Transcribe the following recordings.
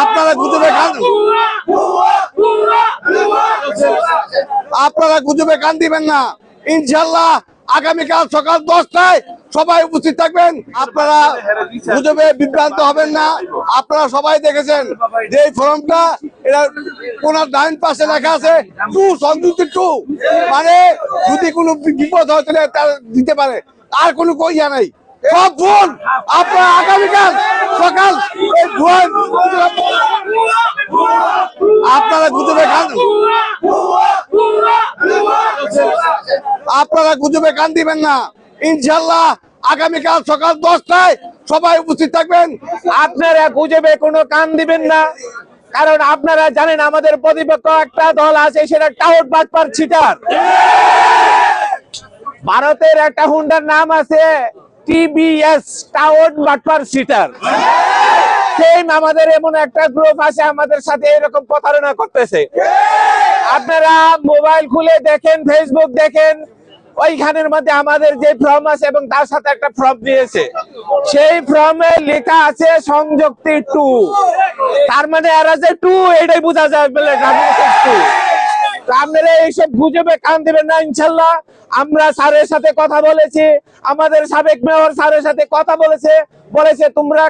আপনারা গুজবে কান আপনারা গুজবে কান দিবেন না। ইনশাল্লাহ আগামীকাল সকাল দশটায় সবাই উপস্থিত থাকবেন। আপনারা গুজবে বিভ্রান্ত হবেন না। আপনারা সবাই দেখেছেন যে এই ফর্মটা, এটা কোনার ডাইন পাশে লেখা আছে, টু সংযুক্ত টু। মানে যদি কোনো বিপদ হয় তাহলে দিতে পারে। আর কোনো কইয়া নাই। সব ভুল। আপনারা আগামীকাল সকাল আপনারা গুজবে কান আপনারা গুজবে কান দিবেন না। ইনশাল্লাহ আগামীকাল সকাল দশটায় সবাই উপস্থিত থাকবেন। আপনারা গুজবে কোনো কান দিবেন না। কারণ আপনারা জানেন, আমাদের প্রতিপক্ষ একটা দল আছে, সেটা টাউট বাটপার ছিটার। ভারতের একটা হুন্ডার নাম আছে। টিবিএস টাউট বাটপার সিটার। সেম আমাদের এমন একটা গ্রুপ আছে, আমাদের সাথে এরকম প্রতারণা করতেছে। আপনারা মোবাইল খুলে দেখেন ফেসবুক দেখেন, ওইখানের মধ্যে আমাদের যে ফর্ম আছে এবং তার সাথে একটা ফর্ম দিয়েছে। সেই ফর্মে লেখা আছে সংযুক্তি টু তার মানে এরা যে টু এটাই বোঝা যায় বলে আপনারা এইসব গুজবে কান দিবেন না, ইনশাল্লাহ। আমরা স্যারের সাথে কথা বলেছি। আমাদের সাবেক মেয়র স্যারের সাথে কথা বলেছে। বলেছে, তোমরা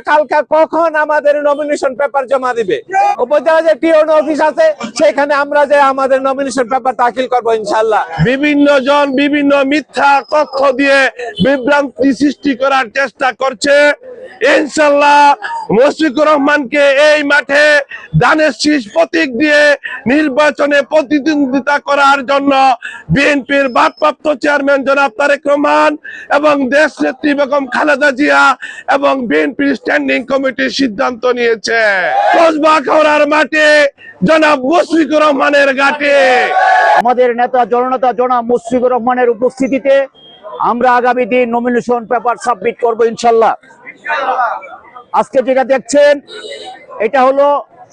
কখন আমাদের নমিনেশন পেপার জমা দিবে? উপজেলা যে অফিস আছে, সেখানে আমরা যে আমাদের নমিনেশন পেপার দাখিল করব, ইনশাল্লাহ। বিভিন্ন জন বিভিন্ন মিথ্যা তথ্য দিয়ে বিভ্রান্তি সৃষ্টি করার চেষ্টা করছে। ইনশাল্লাহ মুশফিকুর রহমানকে এই মাঠে দানের শীষ প্রতীক দিয়ে নির্বাচনে প্রতিদ্বন্দ্বিতা করার জন্য বিএনপির ভারপ্রাপ্ত চেয়ারম্যান জনাব তারেক রহমান এবং দেশ নেত্রী বেগম খালেদা জিয়া এবং বিএনপির স্ট্যান্ডিং কমিটির সিদ্ধান্ত নিয়েছে। কসবা মাঠে জনাব মুশফিকুর রহমানের ঘাটে। আমাদের নেতা জননেতা জনাব মুশফিকুর রহমানের উপস্থিতিতে আমরা আগামী দিন নমিনেশন পেপার সাবমিট করব ইনশাল্লাহ। আজকে যেটা দেখছেন, এটা হলো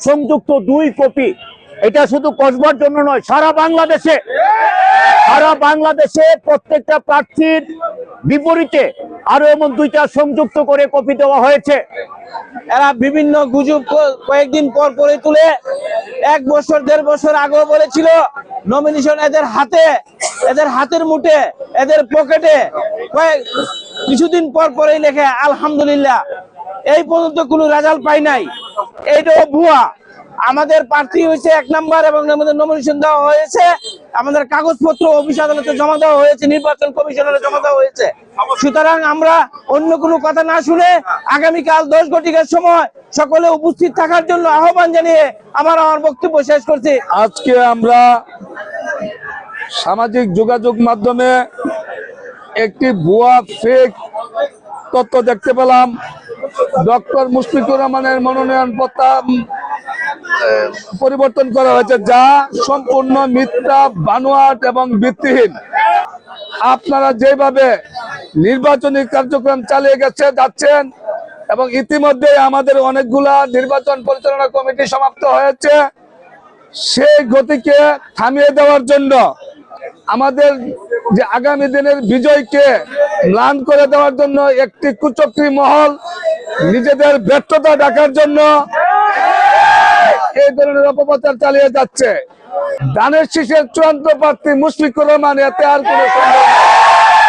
সংযুক্ত দুই কপি এটা শুধু কসবার জন্য নয়, সারা বাংলাদেশে। সারা বাংলাদেশে প্রত্যেকটা প্রার্থীর বিপরীতে আরও এমন দুইটা সংযুক্ত করে কপি দেওয়া হয়েছে। এরা বিভিন্ন গুজব কয়েকদিন পর পরে তুলে এক বছর, দেড় বছর আগেও বলেছিল নমিনেশন এদের হাতে, এদের হাতের মুঠে, এদের পকেটে। কয়েক, কিছুদিন পর পরেই লেখে, আলহামদুলিল্লাহ, এই পর্যন্ত কোনো রেজাল্ট পাই নাই। এইটাও ভুয়া। আমাদের প্রার্থী হয়েছে এক নাম্বার এবং আমাদের নমিনেশন দেওয়া হয়েছে। আমাদের কাগজপত্র অফিস আদালতে জমা দেওয়া হয়েছে, নির্বাচন কমিশনারে জমা দেওয়া হয়েছে। সুতরাং আমরা অন্য কোনো কথা না শুনে আগামীকাল দশ ঘটিকার সময় সকলে উপস্থিত থাকার জন্য আহ্বান জানিয়ে আমার আমার বক্তব্য শেষ করছি। আজকে আমরা সামাজিক যোগাযোগ মাধ্যমে একটি ভুয়া ফেক তথ্য দেখতে পেলাম। ডক্টর মুশফিকুর রহমানের মনোনয়ন পত্র পরিবর্তন করা হয়েছে যা সম্পূর্ণ মিথ্যা, বানোয়াট এবং ভিত্তিহীন। আপনারা যেভাবে নির্বাচনী কার্যক্রম চালিয়ে গেছে, যাচ্ছেন এবং ইতিমধ্যে আমাদের অনেকগুলা নির্বাচন পরিচালনা কমিটি সমাপ্ত হয়েছে, সেই গতিকে থামিয়ে দেওয়ার জন্য আমাদের যে আগামী দিনের বিজয়কে ম্লান করে দেওয়ার জন্য একটি কুচক্রী মহল, নিজেদের ব্যর্থতা ডাকার জন্য এই ধরনের অপপ্রচার চালিয়ে যাচ্ছে দানের শীষের চূড়ান্ত প্রার্থী মুশফিকুর রহমান এতে আর কোনো নেই।